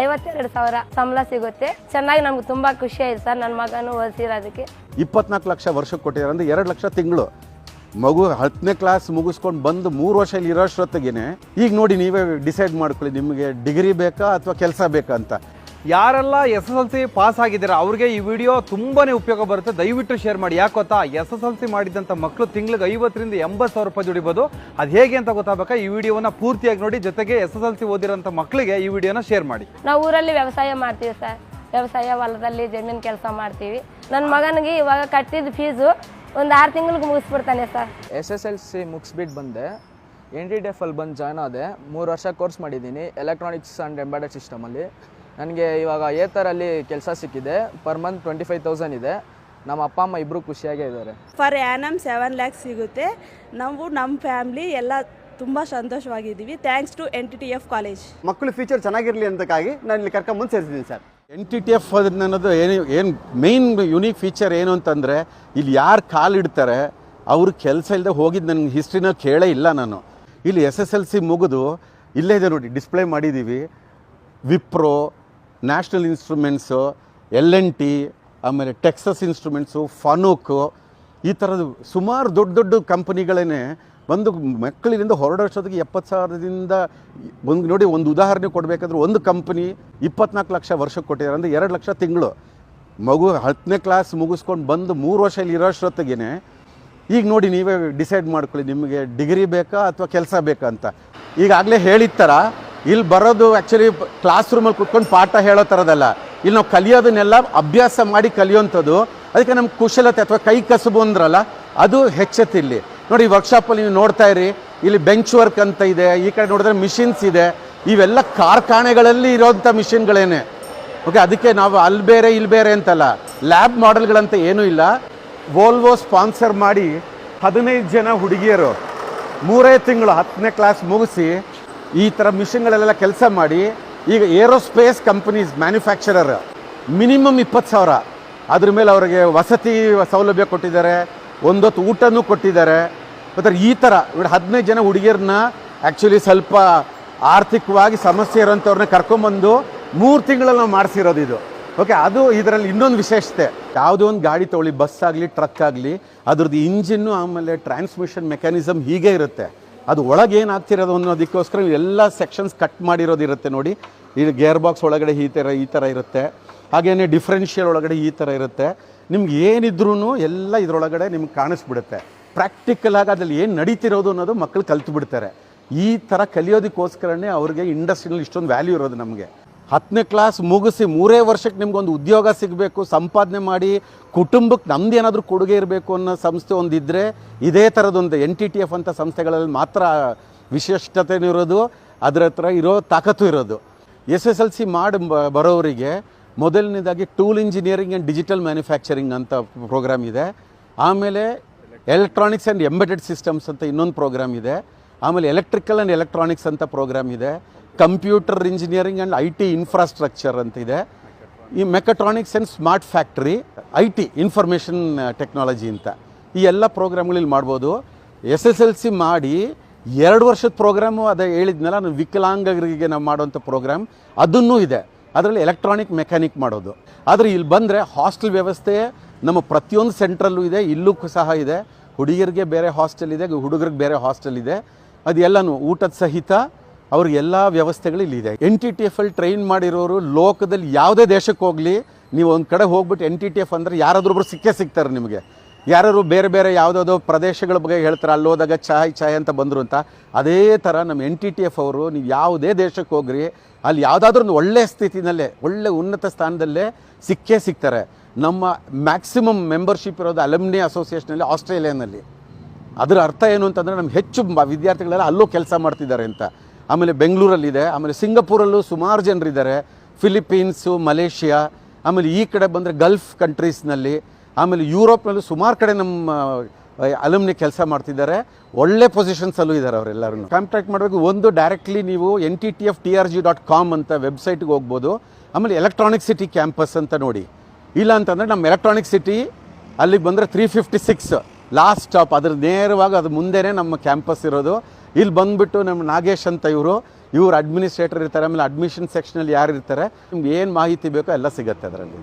ಐವತ್ತೆರಡು ಸಾವಿರ ಸಂಬಳ ಸಿಗುತ್ತೆ. ಚೆನ್ನಾಗಿ ನಮ್ಗೆ ತುಂಬಾ ಖುಷಿ ಆಯ್ತು ಸರ್ ನನ್ನ ಮಗನು ಓದಿಸಿರೋದಕ್ಕೆ. ಇಪ್ಪತ್ನಾಲ್ಕು ಲಕ್ಷ ವರ್ಷಕ್ಕೆ ಕೊಟ್ಟಿದ್ದಾರೆ ಅಂದರೆ ಎರಡು ಲಕ್ಷ ತಿಂಗಳು. ಮಗು ಹತ್ತನೇ ಕ್ಲಾಸ್ ಮುಗಿಸ್ಕೊಂಡು ಬಂದು ಮೂರು ವರ್ಷ ಇಲ್ಲಿ ಇರೋಷ್ಟೊತ್ತಿಗೆ ಈಗ ನೋಡಿ ನೀವೇ ಡಿಸೈಡ್ ಮಾಡ್ಕೊಳ್ಳಿ, ನಿಮಗೆ ಡಿಗ್ರಿ ಬೇಕಾ ಅಥವಾ ಕೆಲಸ ಬೇಕಾ ಅಂತ. ಯಾರೆಲ್ಲ S S L C pass ಆಗಿದ್ದೀರಾ ಅವ್ರಿಗೆ ಈ ವಿಡಿಯೋ ತುಂಬಾನೇ ಉಪಯೋಗ ಬರುತ್ತೆ. ದಯವಿಟ್ಟು ಶೇರ್ ಮಾಡಿ. ಯಾಕೆ ಗೊತ್ತಾ? ಎಸ್ ಎಸ್ ಎಲ್ ಸಿ ಮಾಡಿದಂಥ ಮಕ್ಕಳು ತಿಂಗಳಿಗೆ ಐವತ್ತರಿಂದ ಎಂಬತ್ತು ಸಾವಿರ ರೂಪಾಯಿ ದುಡಿಬೋದು. ಅದು ಹೇಗೆ ಅಂತ ಗೊತ್ತಾಗಬೇಕಾ? ಈ ವಿಡಿಯೋನ ಪೂರ್ತಿಯಾಗಿ ನೋಡಿ ಜೊತೆಗೆ ಎಸ್ ಎಸ್ ಎಲ್ ಸಿ ಓದಿರೋಂಥ ಮಕ್ಕಳಿಗೆ ಈ ವಿಡಿಯೋನ ಶೇರ್ ಮಾಡಿ. ನಾವು ಊರಲ್ಲಿ ವ್ಯವಸಾಯ ಮಾಡ್ತೀವಿ ಸರ್. ವ್ಯವಸಾಯ ಹೊಲದಲ್ಲಿ ಜಮೀನು ಕೆಲಸ ಮಾಡ್ತೀವಿ. ನನ್ನ ಮಗನಿಗೆ ಇವಾಗ ಕಟ್ಟಿದ ಫೀಸು ಒಂದು ಆರು ತಿಂಗಳಿಗೆ ಮುಗಿಸ್ಬಿಡ್ತಾನೆ sir. S S L C ಮುಗಿಸ್ಬಿಟ್ಟು ಬಂದೆ. ಎನ್ ಡಿ ಡಿ ಎಫ್ ಅಲ್ಲಿ ಬಂದು ಜಾಯ್ನ್ ಆದೆ. ಮೂರು ವರ್ಷ ಕೋರ್ಸ್ ಮಾಡಿದ್ದೀನಿ ಎಲೆಕ್ಟ್ರಾನಿಕ್ಸ್ ಆ್ಯಂಡ್ ಎಂಬೆಡೆಡ್ ಸಿಸ್ಟಮಲ್ಲಿ ನನಗೆ ಇವಾಗ ಏತರಲ್ಲಿ ಕೆಲಸ ಸಿಕ್ಕಿದೆ. Per month twenty five thousand ಇದೆ. ನಮ್ಮ ಅಪ್ಪ ಅಮ್ಮ ಇಬ್ಬರು ಖುಷಿಯಾಗೇ ಇದ್ದಾರೆ. ಫರ್ ಆ್ಯನಮ್ ಸೆವೆನ್ ಲ್ಯಾಕ್ಸ್ ಸಿಗುತ್ತೆ. ನಾವು ನಮ್ಮ ಫ್ಯಾಮ್ಲಿ ಎಲ್ಲ ತುಂಬ ಸಂತೋಷವಾಗಿದ್ದೀವಿ. Thanks to N T T F college ಮಕ್ಕಳು ಫ್ಯೂಚರ್ ಚೆನ್ನಾಗಿರಲಿ ಅಂತಕ್ಕಾಗಿ ನಾನು ಇಲ್ಲಿ ಕರ್ಕೊಂಬಂದು ಸೇರಿಸಿದ್ದೀನಿ sir. N T T F ಅನ್ನೋದು ಏನು ಏನು ಮೇಯ್ನ್ ಯುನೀಕ್ ಫೀಚರ್ ಏನು ಅಂತಂದರೆ ಇಲ್ಲಿ ಯಾರು ಕಾಲಿಡ್ತಾರೆ ಅವ್ರ ಕೆಲಸ ಇಲ್ಲದೆ ಹೋಗಿದ್ದು ನನಗೆ ಹಿಸ್ಟ್ರಿನ ಕೇಳೇ ಇಲ್ಲ ನಾನು. ಇಲ್ಲಿ ಎಸ್ ಎಸ್ ಎಲ್ ಸಿ ಮುಗಿದು ಇಲ್ಲೇ ಇದೆ ನೋಡಿ ಡಿಸ್ಪ್ಲೇ ಮಾಡಿದ್ದೀವಿ Wipro National Instruments, L N T, ಆಮೇಲೆ ಟೆಕ್ಸಸ್ ಇನ್ಸ್ಟ್ರೂಮೆಂಟ್ಸು, ಫನೂಕು, ಈ ಥರದ್ದು ಸುಮಾರು ದೊಡ್ಡ ದೊಡ್ಡ ಕಂಪನಿಗಳೇ ಒಂದು ಮಕ್ಕಳಿಂದ ಹೊರಡೋಷ್ಟೊತ್ತಿಗೆ ಎಪ್ಪತ್ತು ಸಾವಿರದಿಂದ ಒಂದು ನೋಡಿ ಒಂದು ಉದಾಹರಣೆ ಕೊಡಬೇಕಾದ್ರೆ ಒಂದು ಕಂಪ್ನಿ ಇಪ್ಪತ್ನಾಲ್ಕು ಲಕ್ಷ ವರ್ಷಕ್ಕೆ ಕೊಟ್ಟಿದ್ದಾರೆ ಅಂದರೆ ಎರಡು ಲಕ್ಷ ತಿಂಗಳು. ಮಗು ಹತ್ತನೇ ಕ್ಲಾಸ್ ಮುಗಿಸ್ಕೊಂಡು ಬಂದು ಮೂರು ವರ್ಷ ಇಲ್ಲಿ ಇರೋಷ್ಟೊತ್ತಿಗೆ ಈಗ ನೋಡಿ ನೀವೇ ಡಿಸೈಡ್ ಮಾಡ್ಕೊಳ್ಳಿ ನಿಮಗೆ ಡಿಗ್ರಿ ಬೇಕಾ ಅಥವಾ ಕೆಲಸ ಬೇಕಾ ಅಂತ. ಈಗಾಗಲೇ ಹೇಳಿದ ಥರ ಇಲ್ಲಿ ಬರೋದು ಆ್ಯಕ್ಚುಲಿ ಕ್ಲಾಸ್ ರೂಮಲ್ಲಿ ಕುತ್ಕೊಂಡು ಪಾಠ ಹೇಳೋ ಥರದಲ್ಲ ಇಲ್ಲಿ ನಾವು ಕಲಿಯೋದನ್ನೆಲ್ಲ ಅಭ್ಯಾಸ ಮಾಡಿ ಕಲಿಯೋಂಥದ್ದು. ಅದಕ್ಕೆ ನಮ್ಮ ಕುಶಲತೆ ಅಥವಾ ಕೈ ಕಸುಬು ಅಂದ್ರಲ್ಲ, ಅದು ಹೆಚ್ಚತ್ತೆ ಇಲ್ಲಿ. ನೋಡಿ ವರ್ಕ್ಶಾಪಲ್ಲಿ ನೀವು ನೋಡ್ತಾ ಇರಿ. ಇಲ್ಲಿ ಬೆಂಚ್ ವರ್ಕ್ ಅಂತ ಇದೆ, ಈ ಕಡೆ ನೋಡಿದ್ರೆ ಮಿಷಿನ್ಸ್ ಇದೆ. ಇವೆಲ್ಲ ಕಾರ್ಖಾನೆಗಳಲ್ಲಿ ಇರೋವಂಥ ಮಿಷಿನ್ಗಳೇನೆ ಓಕೆ ಅದಕ್ಕೆ ನಾವು ಅಲ್ಲಿ ಬೇರೆ, ಇಲ್ಲಿ ಬೇರೆ ಅಂತಲ್ಲ. ಲ್ಯಾಬ್ ಮಾಡೆಲ್ಗಳಂತ ಏನೂ ಇಲ್ಲ. ವೋಲ್ವೋ ಸ್ಪಾನ್ಸರ್ ಮಾಡಿ ಹದಿನೈದು ಜನ ಹುಡುಗಿಯರು ಮೂರೇ ತಿಂಗಳು ಹತ್ತನೇ ಕ್ಲಾಸ್ ಮುಗಿಸಿ ಈ ಥರ ಮಿಷನ್ಗಳಲ್ಲೆಲ್ಲ ಕೆಲಸ ಮಾಡಿ, ಈಗ ಏರೋಸ್ಪೇಸ್ ಕಂಪನೀಸ್ ಮ್ಯಾನುಫ್ಯಾಕ್ಚರರ್ ಮಿನಿಮಮ್ ಇಪ್ಪತ್ತು ಸಾವಿರ. ಅದ್ರ ಮೇಲೆ ಅವರಿಗೆ ವಸತಿ ಸೌಲಭ್ಯ ಕೊಟ್ಟಿದ್ದಾರೆ, ಒಂದೊತ್ತು ಊಟನೂ ಕೊಟ್ಟಿದ್ದಾರೆ. ಮತ್ತು ಈ ಥರ ಇವ್ರು ಹದಿನೈದು ಜನ ಹುಡುಗಿಯರನ್ನ ಆ್ಯಕ್ಚುಲಿ ಸ್ವಲ್ಪ ಆರ್ಥಿಕವಾಗಿ ಸಮಸ್ಯೆ ಇರೋಂಥವ್ರನ್ನ ಕರ್ಕೊಂಬಂದು ಮೂರು ತಿಂಗಳಲ್ಲಿ ನಾವು ಮಾಡಿಸಿರೋದು ಇದು. ಓಕೆ ಅದು ಇದರಲ್ಲಿ ಇನ್ನೊಂದು ವಿಶೇಷತೆ. ಯಾವುದೋ ಒಂದು ಗಾಡಿ ತೊಗೊಳ್ಳಿ ಬಸ್ ಆಗಲಿ ಟ್ರಕ್ ಆಗಲಿ, ಅದ್ರದ್ದು ಇಂಜಿನ್ನು ಆಮೇಲೆ ಟ್ರಾನ್ಸ್ಮಿಷನ್ ಮೆಕ್ಯಾನಿಸಮ್ ಹೀಗೆ ಇರುತ್ತೆ. ಅದು ಒಳಗೆ ಏನಾಗ್ತಿರೋದು ಅನ್ನೋದಕ್ಕೋಸ್ಕರ ಎಲ್ಲ ಸೆಕ್ಷನ್ಸ್ ಕಟ್ ಮಾಡಿರೋದು ಇರುತ್ತೆ ನೋಡಿ. ಈ ಗೇರ್ ಬಾಕ್ಸ್ ಒಳಗಡೆ ಈ ಥರ ಈ ಥರ ಇರುತ್ತೆ. ಹಾಗೆಯೇ ಡಿಫ್ರೆನ್ಷಿಯಲ್ ಒಳಗಡೆ ಈ ಥರ ಇರುತ್ತೆ. ನಿಮ್ಗೆ ಏನಿದ್ರೂ ಎಲ್ಲ ಇದರೊಳಗಡೆ ನಿಮ್ಗೆ ಕಾಣಿಸ್ಬಿಡುತ್ತೆ. ಪ್ರಾಕ್ಟಿಕಲ್ ಆಗಿ ಅದ್ರಲ್ಲಿ ಏನು ನಡೀತಿರೋದು ಅನ್ನೋದು ಮಕ್ಕಳು ಕಲ್ತು ಬಿಡ್ತಾರೆ ಈ ಥರ ಕಲಿಯೋದಕ್ಕೋಸ್ಕರನೇ ಅವ್ರಿಗೆ ಇಂಡಸ್ಟ್ರಿನಲ್ಲಿ ಇಷ್ಟೊಂದು ವ್ಯಾಲ್ಯೂ ಇರೋದು ನಮಗೆ. ಹತ್ತನೇ ಕ್ಲಾಸ್ ಮುಗಿಸಿ ಮೂರೇ ವರ್ಷಕ್ಕೆ ನಿಮ್ಗೊಂದು ಉದ್ಯೋಗ ಸಿಗಬೇಕು, ಸಂಪಾದನೆ ಮಾಡಿ ಕುಟುಂಬಕ್ಕೆ ನಮ್ದು ಏನಾದರೂ ಕೊಡುಗೆ ಇರಬೇಕು ಅನ್ನೋ ಸಂಸ್ಥೆ ಒಂದಿದ್ದರೆ ಇದೇ ಥರದೊಂದು ಎನ್ ಟಿ ಟಿ ಎಫ್ ಅಂತ ಸಂಸ್ಥೆಗಳಲ್ಲಿ ಮಾತ್ರ ವಿಶಿಷ್ಟತೆ ಇರೋದು, ಅದರ ಹತ್ರ ಇರೋ ತಾಕತ್ತು ಇರೋದು. ಎಸ್ ಎಸ್ ಎಲ್ ಸಿ ಮಾಡಿ ಬರೋರಿಗೆ ಮೊದಲನೇದಾಗಿ tool engineering and digital manufacturing ಅಂತ ಪ್ರೋಗ್ರಾಮ್ ಇದೆ. ಆಮೇಲೆ ಎಲೆಕ್ಟ್ರಾನಿಕ್ಸ್ ಆ್ಯಂಡ್ ಎಂಬೆಡೆಡ್ ಸಿಸ್ಟಮ್ಸ್ ಅಂತ ಇನ್ನೊಂದು ಪ್ರೋಗ್ರಾಮ್ ಇದೆ. ಆಮೇಲೆ ಎಲೆಕ್ಟ್ರಿಕಲ್ ಆ್ಯಂಡ್ ಎಲೆಕ್ಟ್ರಾನಿಕ್ಸ್ ಅಂತ ಪ್ರೋಗ್ರಾಮ್ ಇದೆ. Computer engineering and I T infrastructure ಅಂತಿದೆ ಈ mechatronics and smart factory I T information technology ಅಂತ. ಈ ಎಲ್ಲ ಪ್ರೋಗ್ರಾಮ್ಗಳಲ್ಲಿ ಮಾಡ್ಬೋದು. ಎಸ್ ಎಸ್ ಎಲ್ ಸಿ ಮಾಡಿ ಎರಡು ವರ್ಷದ ಪ್ರೋಗ್ರಾಮು ಅದೇ ಹೇಳಿದ್ನಲ್ಲ ನಾನು ವಿಕಲಾಂಗರಿಗೆ ನಾವು ಮಾಡುವಂಥ ಪ್ರೋಗ್ರಾಮ್ ಅದನ್ನೂ ಇದೆ. ಅದರಲ್ಲಿ ಎಲೆಕ್ಟ್ರಾನಿಕ್ ಮೆಕ್ಯಾನಿಕ್ ಮಾಡೋದು. ಆದರೆ ಇಲ್ಲಿ ಬಂದರೆ ಹಾಸ್ಟೆಲ್ ವ್ಯವಸ್ಥೆ ನಮ್ಮ ಪ್ರತಿಯೊಂದು ಸೆಂಟ್ರಲ್ಲೂ ಇದೆ, ಇಲ್ಲೂ ಸಹ ಇದೆ. ಹುಡುಗಿಯರಿಗೆ ಬೇರೆ ಹಾಸ್ಟೆಲ್ ಇದೆ, ಹುಡುಗರಿಗೆ ಬೇರೆ ಹಾಸ್ಟೆಲ್ ಇದೆ. ಅದೆಲ್ಲನೂ ಊಟದ ಸಹಿತ ಅವ್ರಿಗೆ ಎಲ್ಲ ವ್ಯವಸ್ಥೆಗಳು ಇಲ್ಲಿದೆ ಎನ್ ಟಿ ಟಿ ಎಫ್ ಅಲ್ಲಿ ಟ್ರೈನ್ ಮಾಡಿರೋರು ಲೋಕದಲ್ಲಿ ಯಾವುದೇ ದೇಶಕ್ಕೆ ಹೋಗಲಿ, ನೀವು ಒಂದು ಕಡೆ ಹೋಗ್ಬಿಟ್ಟು ಎನ್ ಟಿ ಟಿ ಎಫ್ ಅಂದರೆ ಯಾರಾದ್ರೊಬ್ರು ಸಿಕ್ಕೇ ಸಿಗ್ತಾರೆ ನಿಮಗೆ. ಯಾರು ಬೇರೆ ಬೇರೆ ಯಾವುದಾದ್ರು ಪ್ರದೇಶಗಳ ಬಗ್ಗೆ ಹೇಳ್ತಾರೆ, ಅಲ್ಲಿ ಹೋದಾಗ ಚಾಯ್ ಚಾಯ್ ಅಂತ ಬಂದರು ಅಂತ. ಅದೇ ಥರ ನಮ್ಮ ಎನ್ ಟಿ ಟಿ ಎಫ್ ಅವರು ನೀವು ಯಾವುದೇ ದೇಶಕ್ಕೆ ಹೋಗ್ರಿ, ಅಲ್ಲಿ ಯಾವುದಾದ್ರೂ ಒಂದು ಒಳ್ಳೆಯ ಸ್ಥಿತಿನಲ್ಲೇ, ಒಳ್ಳೆ ಉನ್ನತ ಸ್ಥಾನದಲ್ಲೇ ಸಿಕ್ಕೇ ಸಿಗ್ತಾರೆ. ನಮ್ಮ ಮ್ಯಾಕ್ಸಿಮಮ್ ಮೆಂಬರ್ಶಿಪ್ ಇರೋದು ಅಲಮ್ನಿ ಅಸೋಸಿಯೇಷನಲ್ಲಿ ಆಸ್ಟ್ರೇಲಿಯಾನಲ್ಲಿ ಅದರ ಅರ್ಥ ಏನು ಅಂತಂದರೆ ನಮ್ಗೆ ಹೆಚ್ಚು ವಿದ್ಯಾರ್ಥಿಗಳೆಲ್ಲ ಅಲ್ಲೂ ಕೆಲಸ ಮಾಡ್ತಿದ್ದಾರೆ ಅಂತ. ಆಮೇಲೆ ಬೆಂಗಳೂರಲ್ಲಿದೆ. ಆಮೇಲೆ ಸಿಂಗಪೂರಲ್ಲೂ ಸುಮಾರು ಜನರಿದ್ದಾರೆ. ಫಿಲಿಪೀನ್ಸು ಮಲೇಷಿಯಾ, ಆಮೇಲೆ ಈ ಕಡೆ ಬಂದರೆ ಗಲ್ಫ್ ಕಂಟ್ರೀಸ್ನಲ್ಲಿ ಆಮೇಲೆ ಯುರೋಪ್ನಲ್ಲೂ ಸುಮಾರು ಕಡೆ ನಮ್ಮ ಅಲುಮ್ನಿ ಕೆಲಸ ಮಾಡ್ತಿದ್ದಾರೆ. ಒಳ್ಳೆ ಪೊಸಿಷನ್ಸಲ್ಲೂ ಇದ್ದಾರೆ ಅವರೆಲ್ಲರೂ ಕಾಂಟ್ಯಾಕ್ಟ್ ಮಾಡಬೇಕು. ಒಂದು ಡೈರೆಕ್ಟ್ಲಿ ನೀವು N T T F T R G dot com ಅಂತ ವೆಬ್ಸೈಟ್ಗೆ ಹೋಗ್ಬೋದು. ಆಮೇಲೆ ಎಲೆಕ್ಟ್ರಾನಿಕ್ ಸಿಟಿ ಕ್ಯಾಂಪಸ್ ಅಂತ ನೋಡಿ. ಇಲ್ಲ ಅಂತಂದರೆ ನಮ್ಮ ಎಲೆಕ್ಟ್ರಾನಿಕ್ ಸಿಟಿ ಅಲ್ಲಿಗೆ ಬಂದರೆ three fifty six last stop ಅದ್ರ ನೇರವಾಗಿ ಅದು ಮುಂದೆನೇ ನಮ್ಮ ಕ್ಯಾಂಪಸ್ ಇರೋದು. ಇಲ್ಲಿ ಬಂದುಬಿಟ್ಟು ನಮ್ಮ ನಾಗೇಶ್ ಅಂತ ಇವರು, ಇವ್ರು ಅಡ್ಮಿನಿಸ್ಟ್ರೇಟರ್ ಇರ್ತಾರೆ, ಆಮೇಲೆ ಅಡ್ಮಿಷನ್ ಸೆಕ್ಷನಲ್ಲಿ ಯಾರು ಇರ್ತಾರೆ ನಿಮ್ಗೆ ಏನು ಮಾಹಿತಿ ಬೇಕೋ ಎಲ್ಲ ಸಿಗುತ್ತೆ ಅದರಲ್ಲಿ.